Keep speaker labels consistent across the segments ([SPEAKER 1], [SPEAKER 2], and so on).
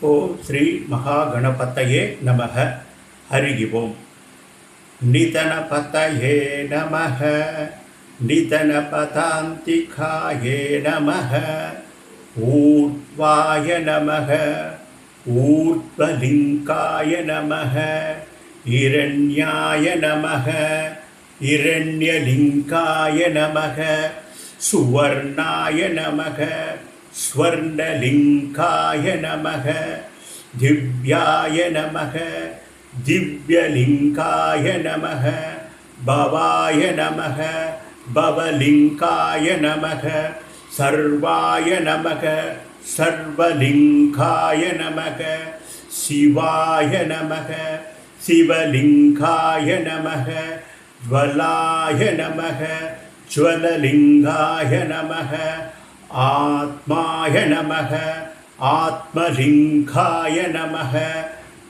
[SPEAKER 1] ஓ ஸ்ரீ மகாகணபதயே நமக. ஹரி ஓம் நிதனபதயே நமக. நிதனபதாந்திகாயே நமக. ஊர்வாய நமக. ஊர்வலிங்காய நமக. இரண்யாய நமக. இரண்யலிங்காய நமக. சுவர்ணாய நமக. ஸ்வர்ணலிங்காய நமக திவ்யாய நமக दिव्यलिङ्गाय नमः भवाय नमः भवलिङ्गाय नमः सर्वाय नमः सर्वलिङ्गाय नमः शिवाय नमः शिवलिङ्गाय नमः ज्वलाय नमः ज्वललिङ्गाय नमः आत्माय नमः आत्मलिङ्गाय नमः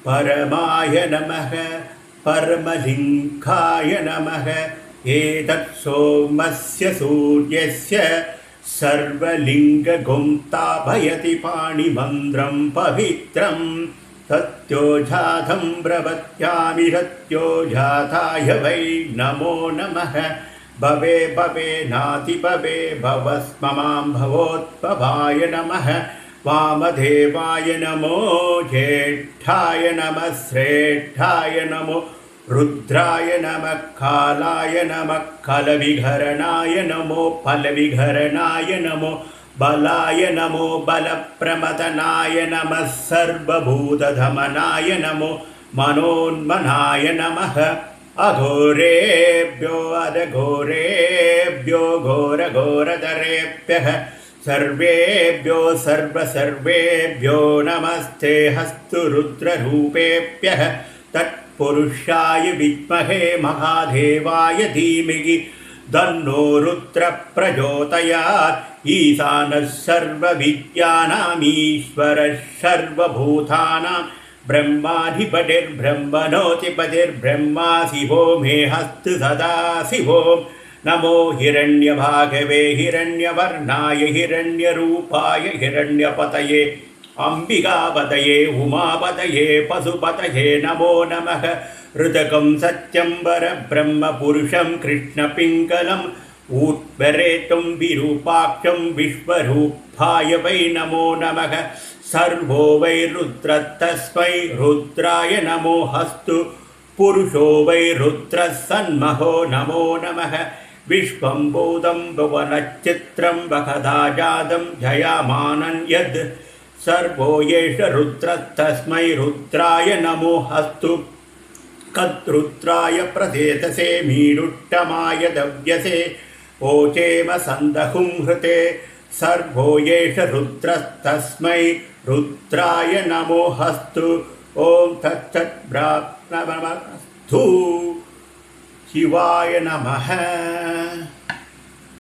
[SPEAKER 1] परमाय नमः परमलिङ्गाय नमः। एतत् सोमस्य सूर्यस्य सर्वलिङ्गगुंताभयति पाणिमन्त्रं पवित्रं। सत्योजातं प्रवत्यामि सत्योजाताय वै नमो नमः भवे भवे नाति भवे भवस्ममां भवोत्पवाय नमः। वामदेवाय नमो ज्येष्ठाय नमः, श्रेष्ठाय नमो रुद्राय नमः, कालाय नमः कलविघरणाय नमो फलविघरणाय नमो, बलाय नमो, बलप्रमदनाय नमः, सर्वभूतधमनाय नमो, मनोन्मनाय नमः। अघोरेभ्यो अधघोरेभ्यो घोरघोरधरेभ्यः। सर्वेभ्यो, सर्वसर्वेभ्यो, नमस्ते हस्तु रुद्ररूपेभ्यः। तत्पुरुषाय विद्महे महादेवाय धीमहि। तन्नो रुद्रप्रचोदयात्। ईशानः सर्वविद्यानामीश्वरः सर्वभूतानां ब्रह्माधिपतिर्ब्रह्मणोऽधिपतिर्ब्रह्मा शिवो मे हस्तु सदा शिवोम् नमो हिरण्यभागवे हिरण्यवर्णाय हिरण्यरूपाय हिरण्यपतये। अम्बिकापतये, उमापतये, पशुपतये नमो नमः। ऋतकं सत्यं वरब्रह्मपुरुषं कृष्णपिङ्गलम् ऊर्वरेतुं विरूपाक्षं विश्वरूपाय वै नमो नमः। सर्वो वै रुद्रतस्मै रुद्राय नमो हस्तु पुरुषो वै रुद्रः सन्महो नमो नमः विश्वं बोधं भुवनचित्रं वखदा जातं जयामानं यद् सर्वो एष रुद्रस्तस्मै रुद्राय नमो हस्तु कद्रुद्राय प्रदेतसे मीरुट्टमाय दव्यसे ओचेम सन्दहुं हृते सर्वो रुद्रस्म रुद्रस्तस्मै नमो हस्तु। ॐ तत्तत् शिवाय नमः।